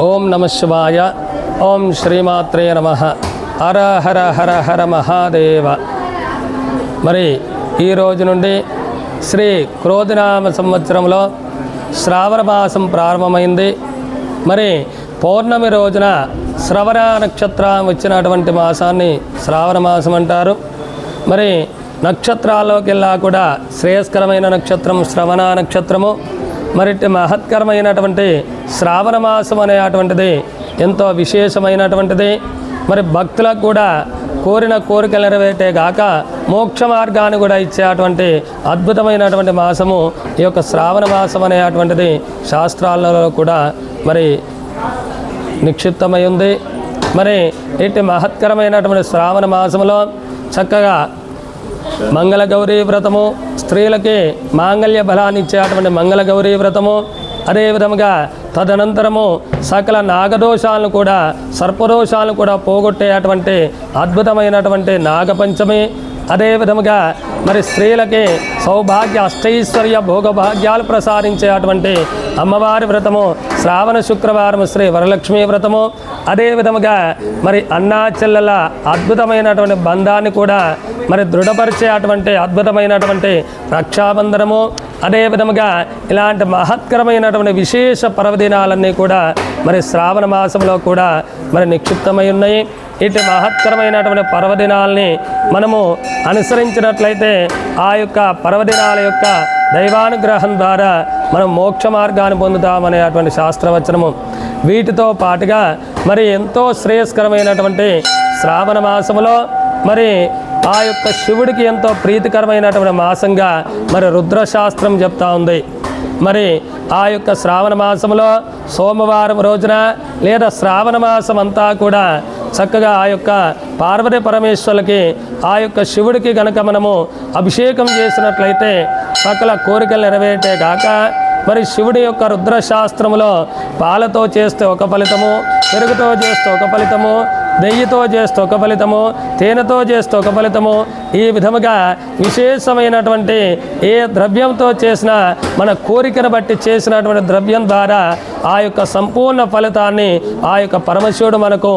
ఓం నమ శివాయ. ఓం శ్రీమాత్రే నమ. హర హర హర హర మహాదేవ. మరి ఈ రోజు నుండి శ్రీ క్రోధినామ సంవత్సరంలో శ్రావణ మాసం ప్రారంభమైంది. మరి పౌర్ణమి రోజున శ్రవణ నక్షత్రం వచ్చినటువంటి మాసాన్ని శ్రావణ మాసం అంటారు. మరి నక్షత్రాల్లోకెల్లా కూడా శ్రేయస్కరమైన నక్షత్రం శ్రవణ నక్షత్రము. మరి మహత్కరమైనటువంటి శ్రావణ మాసం అనేటువంటిది ఎంతో విశేషమైనటువంటిది. మరి భక్తులకు కూడా కోరిన కోరికలు నెరవేటే గాక మోక్ష మార్గాన్ని కూడా ఇచ్చేటువంటి అద్భుతమైనటువంటి మాసము ఈ యొక్క శ్రావణ మాసం అనేటువంటిది శాస్త్రాలలో కూడా మరి నిక్షిప్తమై ఉంది. మరి ఇట్టి మహత్కరమైనటువంటి శ్రావణ మాసంలో చక్కగా మంగళగౌరీ వ్రతము స్త్రీలకి మాంగళ్య బలాన్ని ఇచ్చేటువంటి మంగళగౌరీ వ్రతము. అదేవిధముగా తదనంతరము సకల నాగదోషాలను కూడా సర్పదోషాలను కూడా పోగొట్టేటువంటి అద్భుతమైనటువంటి నాగపంచమి అదేవిధముగా మరి స్త్రీలకి సౌభాగ్య అష్టైశ్వర్య భోగభాగ్యాలు ప్రసాదించేటువంటి అమ్మవారి వ్రతము శ్రావణ శుక్రవారం శ్రీ వరలక్ష్మి వ్రతము అదేవిధముగా మరి అన్నా చెల్లెల అద్భుతమైనటువంటి బంధాన్ని కూడా మరి దృఢపరిచే అటువంటి అద్భుతమైనటువంటి రక్షాబంధనము అదేవిధముగా ఇలాంటి మహత్కరమైనటువంటి విశేష పర్వదినాలన్నీ కూడా మరి శ్రావణ మాసంలో కూడా మరి నిక్షిప్తమై ఉన్నాయి. ఇటు మహత్తరమైనటువంటి పర్వదినాల్ని మనము అనుసరించినట్లయితే ఆ యొక్క పర్వదినాల యొక్క దైవానుగ్రహం ద్వారా మనం మోక్ష మార్గాన్ని పొందుతామనేటువంటి శాస్త్రవచనము. వీటితో పాటుగా మరి ఎంతో శ్రేయస్కరమైనటువంటి శ్రావణ మాసములో మరి ఆ యొక్క శివుడికి ఎంతో ప్రీతికరమైనటువంటి మాసంగా మరి రుద్రశాస్త్రం చెప్తా ఉంది. మరి ఆ యొక్క శ్రావణ మాసంలో సోమవారం రోజున లేదా శ్రావణ మాసం అంతా కూడా చక్కగా ఆ యొక్క పార్వతి పరమేశ్వరులకి ఆ యొక్క శివుడికి గనక మనము అభిషేకం చేసినట్లయితే సకల కోరికలు నెరవేటే కాక మరి శివుడి యొక్క రుద్రశాస్త్రములో పాలతో చేస్తే ఒక ఫలితము పెరుగుతో చేస్తే ఒక ఫలితము నెయ్యితో చేస్తే ఒక ఫలితము తేనెతో చేస్తే ఒక ఫలితము. ఈ విధముగా విశేషమైనటువంటి ఏ ద్రవ్యంతో చేసిన మన కోరికను బట్టి చేసినటువంటి ద్రవ్యం ద్వారా ఆ యొక్క సంపూర్ణ ఫలితాన్ని ఆ యొక్క పరమశివుడు మనకు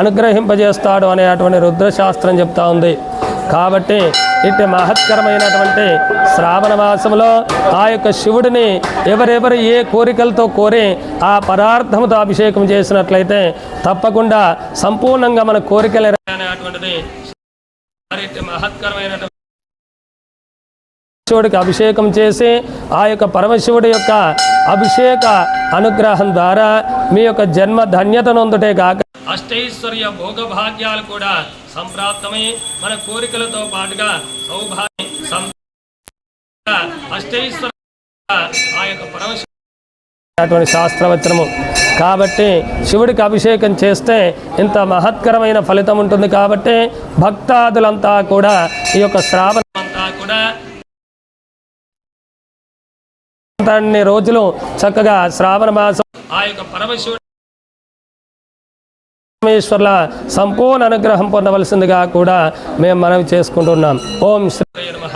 అనుగ్రహింపజేస్తాడు అనేటువంటి రుద్రశాస్త్రం చెప్తా ఉంది. కాబట్టి ఇటు మహత్కరమైనటువంటి శ్రావణ మాసంలో ఆ యొక్క శివుడిని ఎవరెవరు ఏ కోరికలతో కోరి ఆ పదార్థంతో అభిషేకం చేసినట్లయితే తప్పకుండా సంపూర్ణంగా మన కోరికలు అనేటువంటిది మహత్కరమైనటువంటి శివుడికి అభిషేకం చేసి ఆ యొక్క పరమశివుడి యొక్క అభిషేక అనుగ్రహం ద్వారా మీ యొక్క జన్మ ధన్యత నొందుటే కాక అష్టైశ్వర్య భోగభాగ్యాలు కూడా సంప్రాప్తమై మన కోరికలతో పాటుగా సౌభాగ్యం సం- అష్టైశ్వర్య ఆ యొక్క పరమశివ అటువంటి శాస్త్రవచనము. కాబట్టి శివుడికి అభిషేకం చేస్తే ఇంత మహత్కరమైన ఫలితం ఉంటుంది కాబట్టి భక్తాదులంతా కూడా ఈ యొక్క శ్రావణం కూడా అన్ని రోజులు చక్కగా శ్రావణ మాసం ఆ యొక్క పరమశివుడు పరమేశ్వర్ల సంపూర్ణ అనుగ్రహం పొందవలసిందిగా కూడా మేము మనవి చేసుకుంటున్నాం. ఓం శ్రీ నమః.